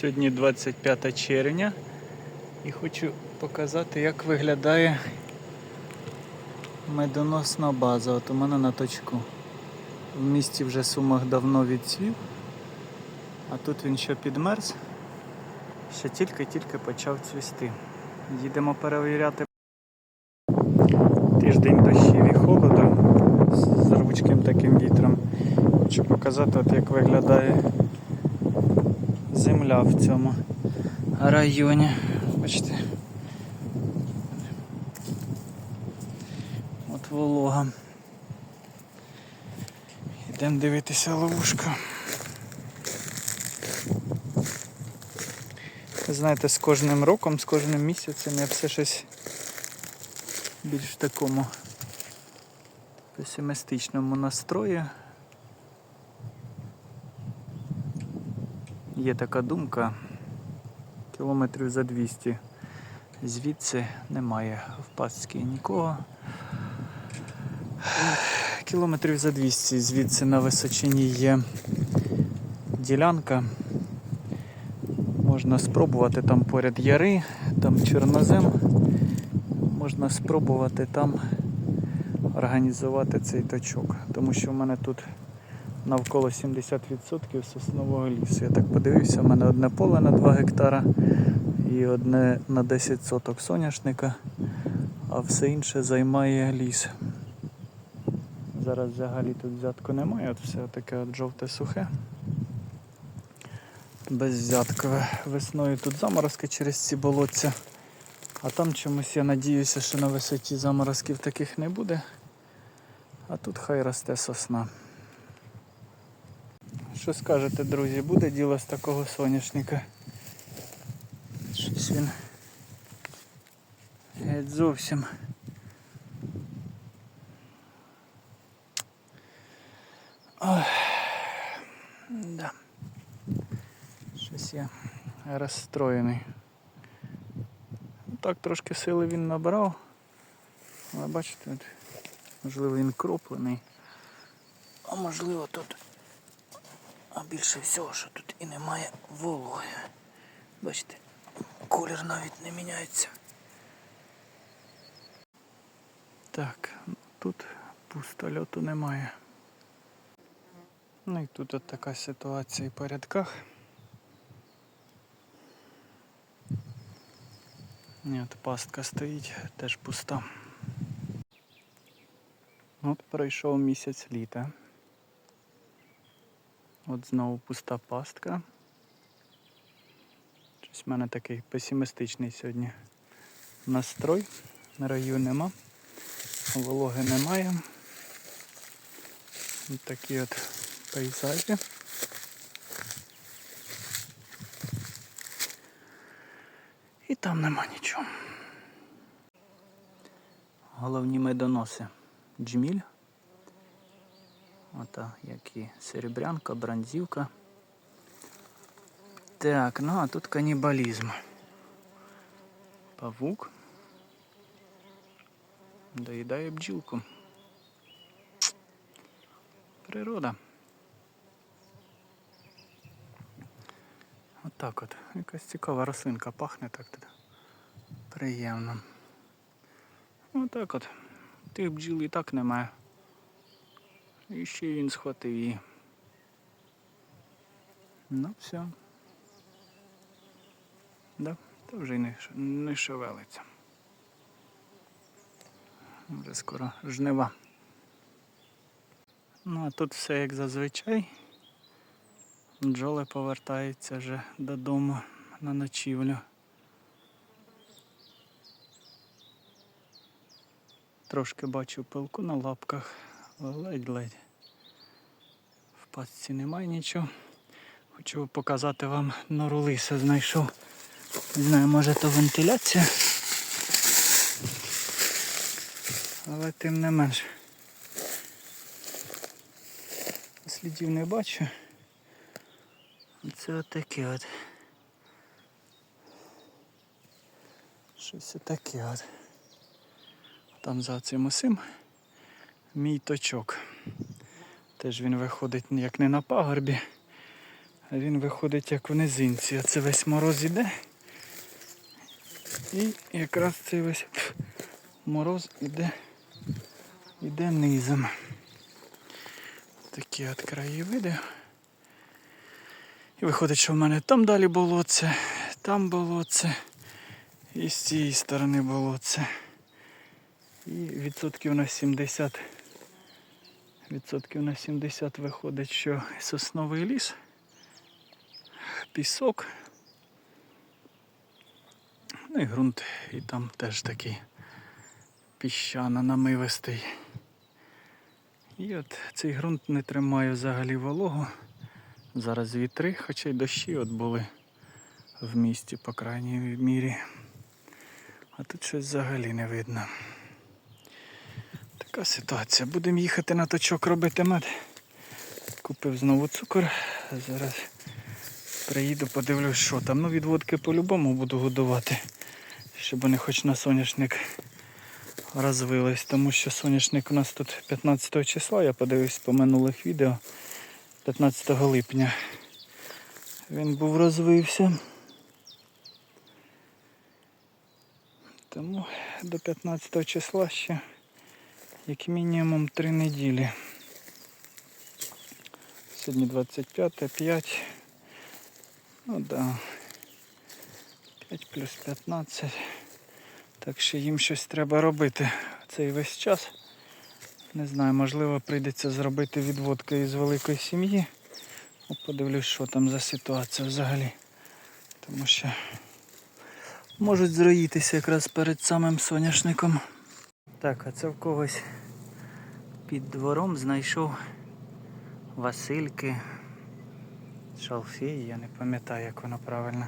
Сьогодні 25 червня і хочу показати, як виглядає медоносна база. От у мене на точку. В місті вже сумах давно відцвів, а тут він ще підмерз, ще тільки-тільки почав цвісти. Їдемо перевіряти тиждень дощів і холоду з рвучким таким вітром. Хочу показати, от як виглядає земля в цьому районі. Бачите. От волога. Йдемо дивитися ловушку. Ви знаєте, з кожним роком, з кожним місяцем я все щось більш в такому песимістичному настрої. Є така думка, кілометрів за 200 звідси немає в Пасці нікого. Кілометрів за 200 звідси на височині є ділянка. Можна спробувати там поряд яри, там чорнозем. Можна спробувати там організувати цей точок. Тому що в мене тут навколо 70% соснового лісу. Я так подивився, в мене одне поле на 2 гектара і одне на 10 соток соняшника, а все інше займає ліс. Зараз взагалі тут взятку немає, от все таке от жовте сухе. Безвзяткове. Весною тут заморозки через ці болотця. А там чомусь я надіюся, що на висоті заморозків таких не буде. А тут хай росте сосна. Що скажете, друзі, буде діло з такого соняшника? Щось він геть зовсім. Ой. Да. Щось я розстроєний. Так трошки сили він набрав. Але бачите, можливо він кроплений. А можливо тут а більше всього, що тут і немає вологи. Бачите, колір навіть не міняється. Так, тут пусто льоту немає. Ну і тут от така ситуація по рядках. Ні, от пастка стоїть, теж пуста. От пройшов місяць літа. От знову пуста пастка. Щось в мене такий песимістичний сьогодні настрой. Раю нема, вологи немає. Ось такі от пейзажі. І там нема нічого. Головні медоноси. Джміль. Ота, як і серебрянка, бронзівка. Так, ну а тут канібалізм. Павук. Доїдає бджілку. Природа. Отак от. Якась цікава рослинка пахне так тут. Приємно. Отак от. Тих бджіл і так немає. І ще він схватив її. Ну, все. Да, та вже й не, не шевелиться. Вже скоро жнива. Ну, а тут все як зазвичай. Бджоли повертаються вже додому на ночівлю. Трошки бачу пилку на лапках, ледь-ледь. В пастці немає нічого. Хочу показати вам нору лиса знайшов. Не знаю, може то вентиляція. Але тим не менш. Слідів не бачу. Це отаке от. Щось таке от. Там за цим усім мій точок. Теж він виходить як не на пагорбі, А він виходить як в низинці. Оце весь мороз іде. І якраз цей весь мороз іде, іде низом. Такі от краєвиди. І виходить, що в мене там далі болоце, там болоце, і з цієї сторони болоце. І відсотків на 70. Відсотків на 70 виходить, що сосновий ліс, пісок. Ну і ґрунт, і там теж такий піщано-намивистий. І от цей ґрунт не тримає взагалі вологу. Зараз вітри, хоча й дощі от були в місті, по крайній мірі. А тут щось взагалі не видно. Така ситуація. Будемо їхати на точок робити мед. Купив знову цукор. Зараз приїду, подивлюсь, що там. Ну, відводки по-любому буду годувати, щоб вони хоч на соняшник розвились. Тому що соняшник у нас тут 15 числа, я подивився по минулих відео. 15 липня. Він був розвився. Тому до 15 числа ще як мінімум 3 неділі. Сьогодні 25, 5. Ну да. 5 плюс 15. Так що їм щось треба робити цей весь час. Не знаю, можливо, прийдеться зробити відводки із великої сім'ї. Ну, Подивлюсь, що там за ситуація взагалі. Тому що можуть зроїтися якраз перед самим соняшником. Так, а це в когось під двором знайшов Васильки. Шалфей, я не пам'ятаю, як воно правильно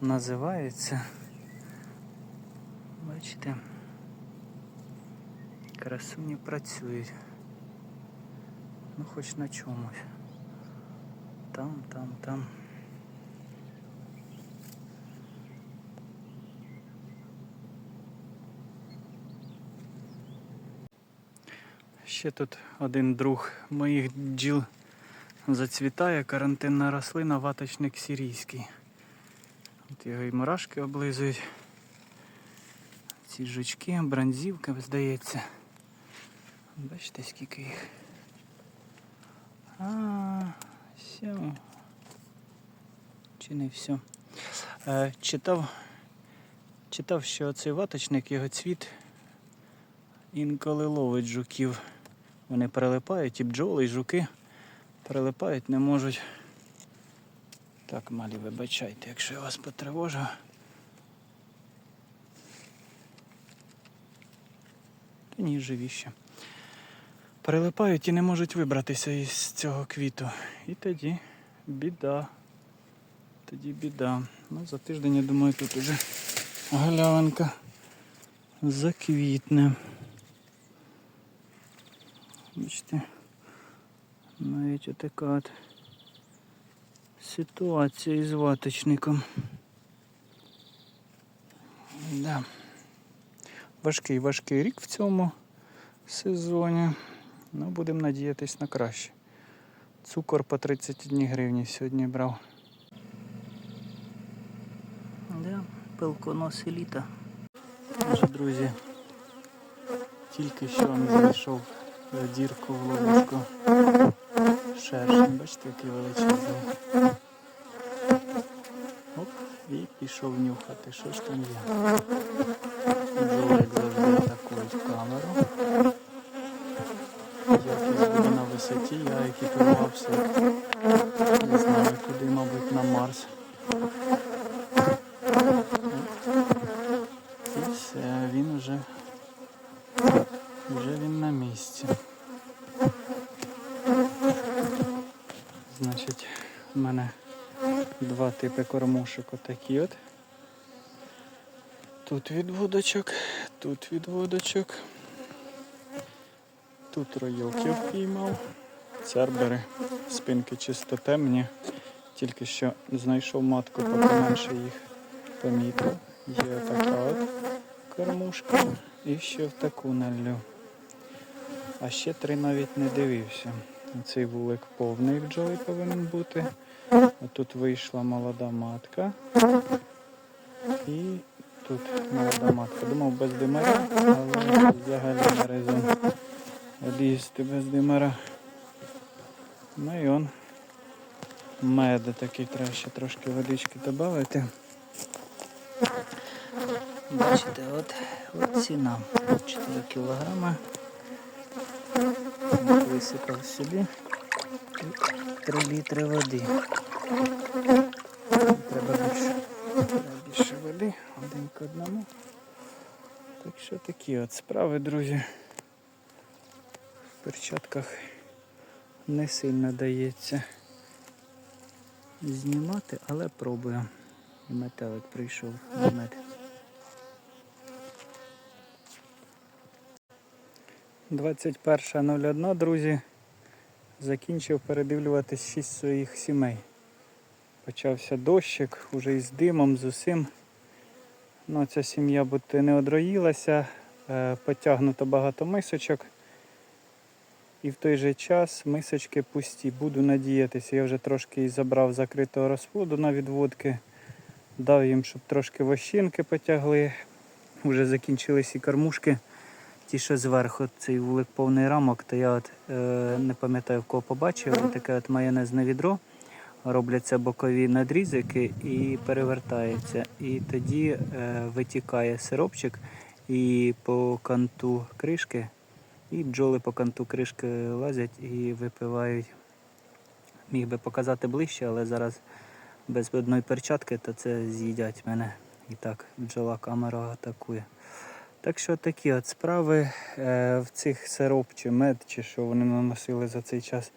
називається. Бачите? Красуні працюють. Ну хоч на чомусь. Там, там, там. Ще тут один друг моїх бджіл зацвітає, карантинна рослина, ваточник сирійський. От його і мурашки облизують. Ці жучки, бронзівка, здається. Бачите, скільки їх. А, все. Чи не все. Е, читав, читав, що цей ваточник, його цвіт інколи ловить жуків. Вони прилипають, і бджоли, і жуки прилипають, не можуть. Так, малі, вибачайте, якщо я вас потривожу. Та ні, живі ще. Прилипають і не можуть вибратися із цього квіту. І тоді біда. Тоді біда. Ну, за тиждень, я думаю, тут уже галявинка заквітне. Бачите, навіть отака от ситуація із ваточником. Да. Важкий, важкий рік в цьому сезоні. Ну, будемо надіятись на краще. Цукор по 31 гривні сьогодні брав. Да, пилконоси літа. Наші друзі, тільки що він зайшов дірку в ловушку. Шершень, бачите, який величезний. Оп, і пішов нюхати, що ж там є. Бджоли, як завжди, атакують камеру. Якість буде на висоті, я екіпірувався. Не знаю куди, мабуть, на Марс. І все, він вже, вже він на місці. Значить, в мене два типи кормушок отакі от. Тут відводочок, тут відводочок. Тут роїлки впіймав. Цербери, спинки чисто темні. Тільки що знайшов матку, поки менше їх помітив. Є така от кормушка і ще в таку налю. А ще три навіть не дивився. Цей вулик повний бджоли повинен бути. А тут вийшла молода матка. І тут молода матка. Думав без димара, але взагалі резон лізти без димара. Ну і он мед такий треба ще трошки водички додати. Бачите, от, от ціна 4 кілограма. Висипав собі 3 літри води. Треба більше, треба більше води, один к одному. Так що такі от справи, друзі. В перчатках не сильно дається знімати, але пробую. І метелик прийшов на мед. 21.01, друзі. Закінчив передивлюватись 6 своїх сімей. Почався дощик, уже із димом, з усім. Ну, ця сім'я бути не одроїлася, е, потягнуто багато мисочок. І в той же час мисочки пусті. Буду надіятися. Я вже трошки забрав закритого розплоду на відводки. Дав їм, щоб трошки вощинки потягли. Вже закінчились і кормушки. Ті, що зверху цей вулик повний рамок, то я от е, не пам'ятаю в кого побачив, таке от майонезне відро. Робляться бокові надрізики і перевертається. І тоді е, витікає сиропчик і по канту кришки, і бджоли по канту кришки лазять і випивають. Міг би показати ближче, але зараз без одної перчатки, то це з'їдять мене. І так бджола камера атакує. Так що такі от справи е, в цих сироп чи мед, чи що вони наносили за цей час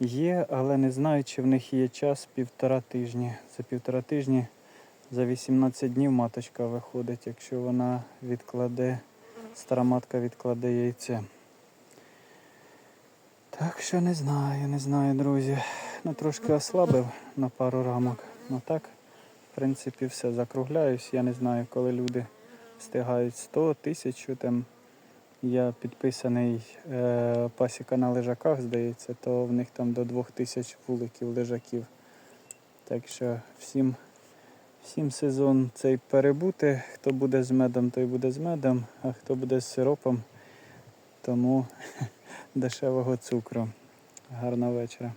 є, але не знаю, чи в них є час півтора тижні. За півтора тижні за 18 днів маточка виходить, якщо вона відкладе, стара матка відкладе яйце. Так що не знаю, не знаю, друзі. Ну трошки ослабив на пару рамок. Ну так, в принципі, все закругляюсь. Я не знаю, коли люди встигають 100 тисяч. Там я підписаний е, пасіка на лежаках, здається, то в них там до 2000 вуликів лежаків. Так що всім, всім сезон цей перебути. Хто буде з медом, той буде з медом, а хто буде з сиропом, тому дешевого цукру. Гарного вечора.